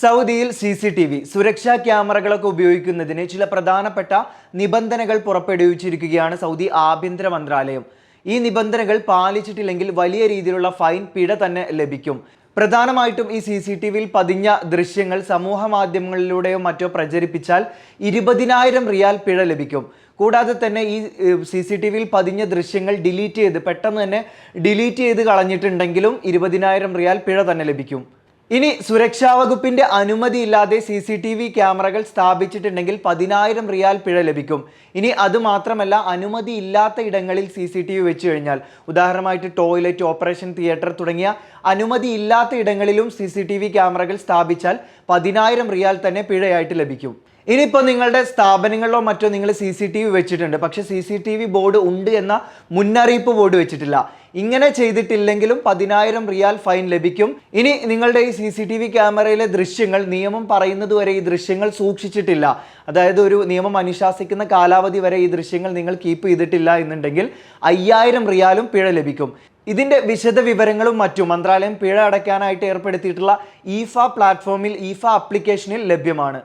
സൗദിയിൽ C C T V സുരക്ഷാ ക്യാമറകളൊക്കെ ഉപയോഗിക്കുന്നതിന് ചില പ്രധാനപ്പെട്ട നിബന്ധനകൾ പുറപ്പെടുവിച്ചിരിക്കുകയാണ് സൗദി ആഭ്യന്തര മന്ത്രാലയം. ഈ നിബന്ധനകൾ പാലിച്ചിട്ടില്ലെങ്കിൽ വലിയ രീതിയിലുള്ള ഫൈൻ പിഴ തന്നെ ലഭിക്കും. പ്രധാനമായിട്ടും ഈ സി സി ടി വിയിൽ പതിഞ്ഞ ദൃശ്യങ്ങൾ സമൂഹ മാധ്യമങ്ങളിലൂടെയോ മറ്റോ പ്രചരിപ്പിച്ചാൽ ഇരുപതിനായിരം റിയാൽ പിഴ ലഭിക്കും. കൂടാതെ തന്നെ ഈ സി സി ടി വിയിൽ പതിഞ്ഞ ദൃശ്യങ്ങൾ ഡിലീറ്റ് ചെയ്ത് പെട്ടെന്ന് തന്നെ ഡിലീറ്റ് ചെയ്ത് കളഞ്ഞിട്ടുണ്ടെങ്കിലും ഇരുപതിനായിരം റിയാൽ പിഴ തന്നെ ലഭിക്കും. ഇനി സുരക്ഷാ വകുപ്പിന്റെ അനുമതിയില്ലാതെ സി സി ടി വി ക്യാമറകൾ സ്ഥാപിച്ചിട്ടുണ്ടെങ്കിൽ പതിനായിരം റിയാൽ പിഴ ലഭിക്കും. ഇനി അത് മാത്രമല്ല അനുമതി ഇല്ലാത്ത ഇടങ്ങളിൽ സി സി ടി വി വെച്ച് കഴിഞ്ഞാൽ. ഉദാഹരണമായിട്ട് ടോയ്ലറ്റ് ഓപ്പറേഷൻ തിയേറ്റർ തുടങ്ങിയ അനുമതി ഇല്ലാത്ത ഇടങ്ങളിലും സി സി ടി വി ക്യാമറകൾ സ്ഥാപിച്ചാൽ പതിനായിരം റിയാൽ തന്നെ പിഴയായിട്ട് ലഭിക്കും. ഇനിയിപ്പോൾ നിങ്ങളുടെ സ്ഥാപനങ്ങളിലോ മറ്റോ നിങ്ങൾ സി സി ടി വി വെച്ചിട്ടുണ്ട്. പക്ഷെ C C T V board ഉണ്ട് എന്ന മുന്നറിയിപ്പ് ബോർഡ് വെച്ചിട്ടില്ല. ഇങ്ങനെ ചെയ്തിട്ടില്ലെങ്കിലും പതിനായിരം റിയാൽ ഫൈൻ ലഭിക്കും. ഇനി നിങ്ങളുടെ ഈ സി സി ടി വി ക്യാമറയിലെ ദൃശ്യങ്ങൾ നിയമം പറയുന്നത് വരെ ഈ ദൃശ്യങ്ങൾ സൂക്ഷിച്ചിട്ടില്ല. അതായത് ഒരു നിയമം അനുശാസിക്കുന്ന കാലാവധി വരെ ഈ ദൃശ്യങ്ങൾ നിങ്ങൾ കീപ്പ് ചെയ്തിട്ടില്ല എന്നുണ്ടെങ്കിൽ അയ്യായിരം റിയാലും പിഴ ലഭിക്കും. ഇതിന്റെ വിശദ വിവരങ്ങളും മറ്റും മന്ത്രാലയം പിഴ അടയ്ക്കാനായിട്ട് ഏർപ്പെടുത്തിയിട്ടുള്ള ഈഫ പ്ലാറ്റ്ഫോമിൽ ഈഫ ആപ്ലിക്കേഷനിൽ ലഭ്യമാണ്.